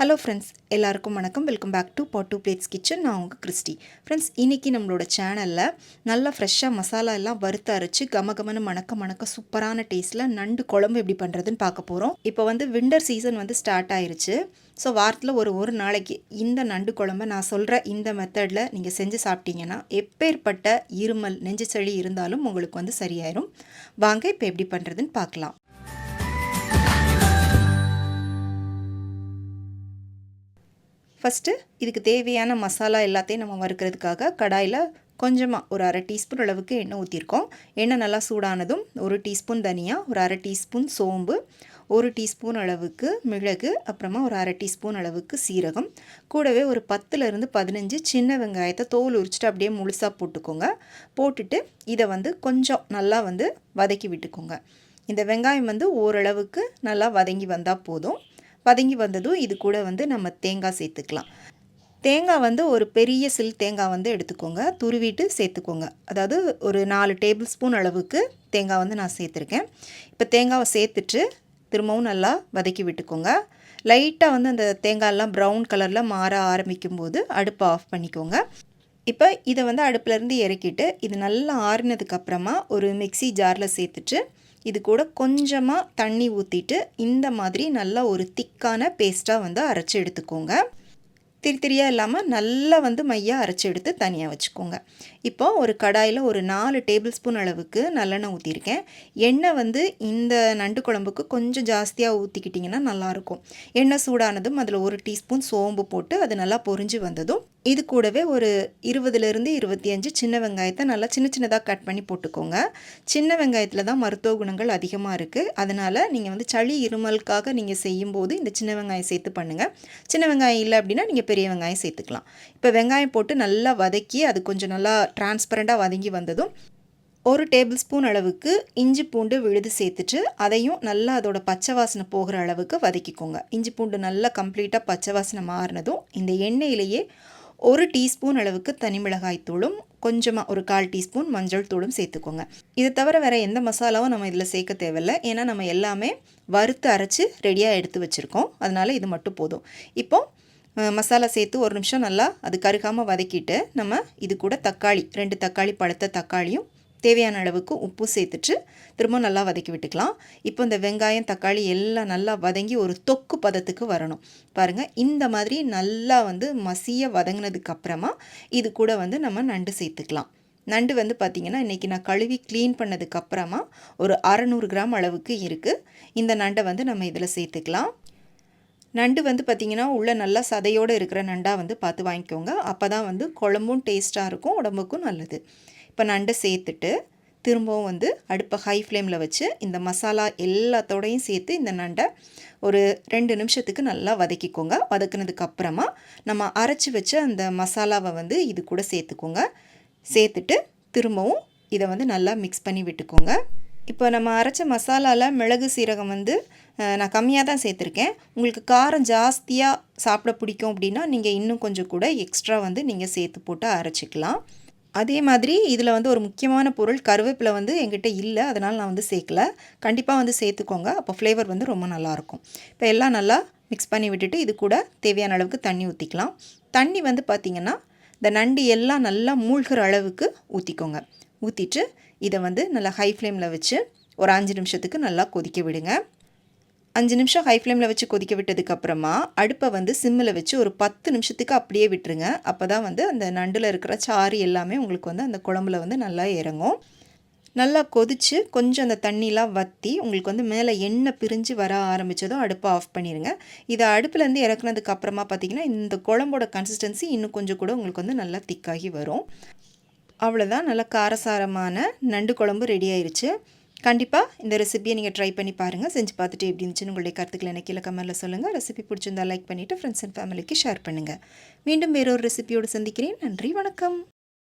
Hello friends எல்லாருக்கும் வணக்கம். Welcome back to pot to plates kitchen நான் உங்கள் கிறிஸ்டி. ஃப்ரெண்ட்ஸ் இன்றைக்கி நம்மளோட சேனலில் நல்லா ஃப்ரெஷ்ஷாக மசாலா எல்லாம் வறுத்து அரைச்சி கம மணக்க மணக்க சூப்பரான டேஸ்ட்டில் நண்டு குழம்பு எப்படி பண்ணுறதுன்னு பார்க்க போகிறோம் இப்போ வந்து விண்டர் சீசன் வந்து ஸ்டார்ட் ஆயிருச்சு. ஸோ வாரத்தில் ஒரு ஒரு நாளைக்கு இந்த நண்டு குழம்ப நான் சொல்கிற இந்த மெத்தடில் நீங்கள் செஞ்சு சாப்பிட்டீங்கன்னா எப்பேற்பட்ட இருமல் நெஞ்சு சளி இருந்தாலும் உங்களுக்கு வந்து சரியாயிரும். வாங்க இப்போ எப்படி பண்ணுறதுன்னு பார்க்கலாம். ஃபஸ்ட்டு இதுக்கு தேவையான மசாலா எல்லாத்தையும் நம்ம வறுக்கிறதுக்காக கடாயில் கொஞ்சமாக ஒரு அரை டீஸ்பூன் அளவுக்கு எண்ணெய் ஊற்றிருக்கோம் எண்ணெய் நல்லா சூடானதும் ஒரு டீஸ்பூன் தனியாக ஒரு அரை டீஸ்பூன் சோம்பு ஒரு டீஸ்பூன் அளவுக்கு மிளகு அப்புறமா ஒரு அரை டீஸ்பூன் அளவுக்கு சீரகம். கூடவே ஒரு பத்துலேருந்து பதினஞ்சு சின்ன வெங்காயத்தை தோல் உரிச்சிட்டு அப்படியே முழுசாக போட்டுக்கோங்க. போட்டுட்டு இதை வந்து கொஞ்சம் நல்லா வந்து வதக்கி விட்டுக்கோங்க. இந்த வெங்காயம் வந்து ஓரளவுக்கு நல்லா வதங்கி வந்தால் போதும். பதுங்கி வந்ததும் இது கூட வந்து நம்ம தேங்காய் சேர்த்துக்கலாம். தேங்காய் வந்து ஒரு பெரிய சில் தேங்காய் வந்து எடுத்துக்கோங்க. துருவிட்டு சேர்த்துக்கோங்க. அதாவது ஒரு நாலு டேபிள் ஸ்பூன் அளவுக்கு தேங்காய் வந்து நான் சேர்த்துருக்கேன். இப்போ தேங்காவை சேர்த்துட்டு திரும்பவும் நல்லா வதக்கி விட்டுக்கோங்க. லைட்டாக வந்து அந்த தேங்காயெல்லாம் ப்ரௌன் கலரில் மாற ஆரம்பிக்கும் போது அடுப்பை ஆஃப் பண்ணிக்கோங்க. இப்போ இதை வந்து அடுப்புலேருந்து இறக்கிட்டு இது நல்லா ஆறினதுக்கப்புறமா ஒரு மிக்சி ஜாரில் சேர்த்துட்டு இது கூட கொஞ்சமாக தண்ணி ஊற்றிட்டு இந்த மாதிரி நல்லா ஒரு திக்கான பேஸ்ட்டாக வந்து அரைச்சி எடுத்துக்கோங்க. திரி திரியாக இல்லாமல் நல்லா வந்து மையாக அரைச்சி எடுத்து தனியாக வச்சுக்கோங்க. இப்போ ஒரு கடாயில் ஒரு நாலு டேபிள் ஸ்பூன் அளவுக்கு நல்லெண்ணெய் ஊற்றிருக்கேன் எண்ணெய் வந்து இந்த நண்டு குழம்புக்கு கொஞ்சம் ஜாஸ்தியாக ஊற்றிக்கிட்டிங்கன்னா நல்லாயிருக்கும் எண்ணெய் சூடானதும் அதில் ஒரு டீஸ்பூன் சோம்பு போட்டு அது நல்லா பொறிஞ்சு வந்ததும் இது கூடவே ஒரு இருபதுலேருந்து இருபத்தி அஞ்சு சின்ன வெங்காயத்தை நல்லா சின்ன சின்னதாக கட் பண்ணி போட்டுக்கோங்க. சின்ன வெங்காயத்தில் தான் மருத்துவ குணங்கள் அதிகமாக இருக்குது அதனால் நீங்கள் வந்து சளி இருமலுக்காக நீங்கள் செய்யும்போது இந்த சின்ன வெங்காயம் சேர்த்து பண்ணுங்கள் சின்ன வெங்காயம் இல்லை அப்படின்னா நீங்கள் பெரிய வெங்காயம் சேர்த்துக்கலாம். இப்போ வெங்காயம் போட்டு நல்லா வதக்கி அது கொஞ்சம் நல்லா டிரான்ஸ்பரண்ட்டாக வதங்கி வந்ததும் ஒரு டேபிள் ஸ்பூன் அளவுக்கு இஞ்சி பூண்டு விழுது சேர்த்துட்டு அதையும் நல்லா அதோட பச்சை வாசனை போகிற அளவுக்கு வதக்கிக்கோங்க. இஞ்சி பூண்டு நல்லா கம்ப்ளீட்டாக பச்சை வாசனை மாறினதும் இந்த எண்ணெயிலேயே ஒரு டீஸ்பூன் அளவுக்கு தனி மிளகாய் தூளும் கொஞ்சமாக ஒரு கால் டீஸ்பூன் மஞ்சள் தூளும் சேர்த்துக்கோங்க. இதை தவிர வேறு எந்த மசாலாவும் நம்ம இதில் சேர்க்க தேவையில்லை. ஏன்னா நம்ம எல்லாமே வறுத்து அரைச்சி ரெடியாக எடுத்து வச்சுருக்கோம். அதனால் இது மட்டும் போதும். இப்போது மசாலா சேர்த்து ஒரு நிமிஷம் நல்லா அது கருகாமல் வதக்கிட்டு நம்ம இது கூட தக்காளி ரெண்டு தக்காளி பழுத்த தக்காளியும் தேவையான அளவுக்கு உப்பு சேர்த்துட்டு திரும்ப நல்லா வதக்கி விட்டுக்கலாம். இப்போ இந்த வெங்காயம் தக்காளி எல்லாம் நல்லா வதங்கி ஒரு தொக்கு பதத்துக்கு வரணும். பாருங்கள் இந்த மாதிரி நல்லா வந்து மசிய வதங்கினதுக்கு அப்புறமா இது கூட வந்து நம்ம நண்டு சேர்த்துக்கலாம். நண்டு வந்து பார்த்திங்கன்னா இன்றைக்கி நான் கழுவி க்ளீன் பண்ணதுக்கப்புறமா ஒரு அறநூறு கிராம் அளவுக்கு இருக்குது இந்த நண்டை வந்து நம்ம இதில் சேர்த்துக்கலாம். நண்டு வந்து பார்த்திங்கன்னா உள்ளே நல்லா சதையோடு இருக்கிற நண்டாக வந்து பார்த்து வாங்கிக்கோங்க. அப்போ தான் வந்து குழம்பும் டேஸ்ட்டாக இருக்கும் உடம்புக்கும் நல்லது. இப்போ நண்டை சேர்த்துட்டு திரும்பவும் வந்து அடுப்பை ஹை ஃப்ளேமில் வச்சு இந்த மசாலா எல்லாத்தோடையும் சேர்த்து இந்த நண்டை ஒரு ரெண்டு நிமிஷத்துக்கு நல்லா வதக்கிக்கோங்க. வதக்குனதுக்கு அப்புறமா நம்ம அரைச்சி வச்ச அந்த மசாலாவை வந்து இது கூட சேர்த்துக்கோங்க. சேர்த்துட்டு திரும்பவும் இதை வந்து நல்லா மிக்ஸ் பண்ணி விட்டுக்கோங்க. இப்போ நம்ம அரைச்ச மசாலாவில் மிளகு சீரகம் வந்து நான் கம்மியாக தான் சேர்த்துருக்கேன். உங்களுக்கு காரம் ஜாஸ்தியாக சாப்பிட பிடிக்கும் அப்படின்னா நீங்கள் இன்னும் கொஞ்சம் கூட எக்ஸ்ட்ரா வந்து நீங்கள் சேர்த்து போட்டு அரைச்சிக்கலாம். அதே மாதிரி இதில் வந்து ஒரு முக்கியமான பொருள் கருவேப்பிலை வந்து எங்கிட்ட இல்லை அதனால் நான் வந்து சேர்க்கல. கண்டிப்பாக வந்து சேர்த்துக்கோங்க. அப்போ ஃப்ளேவர் வந்து ரொம்ப நல்லாயிருக்கும் இப்போ எல்லாம் நல்லா மிக்ஸ் பண்ணி விட்டுட்டு இது கூட தேவையான அளவுக்கு தண்ணி ஊற்றிக்கலாம் தண்ணி வந்து பார்த்திங்கன்னா இந்த நண்டு எல்லாம் நல்லா மூழ்கிற அளவுக்கு ஊற்றிக்கோங்க ஊற்றிட்டு இதை வந்து நல்லா ஹை ஃப்ளேமில் வச்சு ஒரு அஞ்சு நிமிஷத்துக்கு நல்லா கொதிக்க விடுங்க. அஞ்சு நிமிஷம் ஹை ஃப்ளேமில் வச்சு கொதிக்க விட்டதுக்கப்புறமா அடுப்பை வந்து சிம்மில் வச்சு ஒரு பத்து நிமிஷத்துக்கு அப்படியே விட்டுருங்க. அப்போ தான் வந்து அந்த நண்டில் இருக்கிற சாறு எல்லாமே உங்களுக்கு வந்து அந்த குழம்புல வந்து நல்லா இறங்கும். நல்லா கொதித்து கொஞ்சம் அந்த தண்ணிலாம் வற்றி உங்களுக்கு வந்து மேலே எண்ணெய் பிரிஞ்சு வர ஆரம்பித்ததும் அடுப்பை ஆஃப் பண்ணிடுங்க இதை அடுப்புலேருந்து இறக்குனதுக்கு அப்புறமா பார்த்திங்கன்னா இந்த குழம்போட கன்சிஸ்டன்சி இன்னும் கொஞ்சம் கூட உங்களுக்கு வந்து நல்லா திக்காகி வரும். அவ்வளோதான் நல்லா காரசாரமான நண்டு குழம்பு ரெடி ஆயிடுச்சு கண்டிப்பாக இந்த ரெசிபியை நீங்கள் ட்ரை பண்ணி பாருங்கள் செஞ்சு பார்த்துட்டு எப்படி இருந்துச்சுன்னு உங்களுடைய கருத்துக்களை எனக்கு கீழே கமெண்டில் சொல்லுங்கள் ரெசிபி பிடிச்சிருந்தா லைக் பண்ணிவிட்டு ஃப்ரெண்ட்ஸ் அண்ட் ஃபேமிலிக்கு ஷேர் பண்ணுங்கள் மீண்டும் வேறொரு ரெசிபியோடு சந்திக்கிறேன். நன்றி வணக்கம்.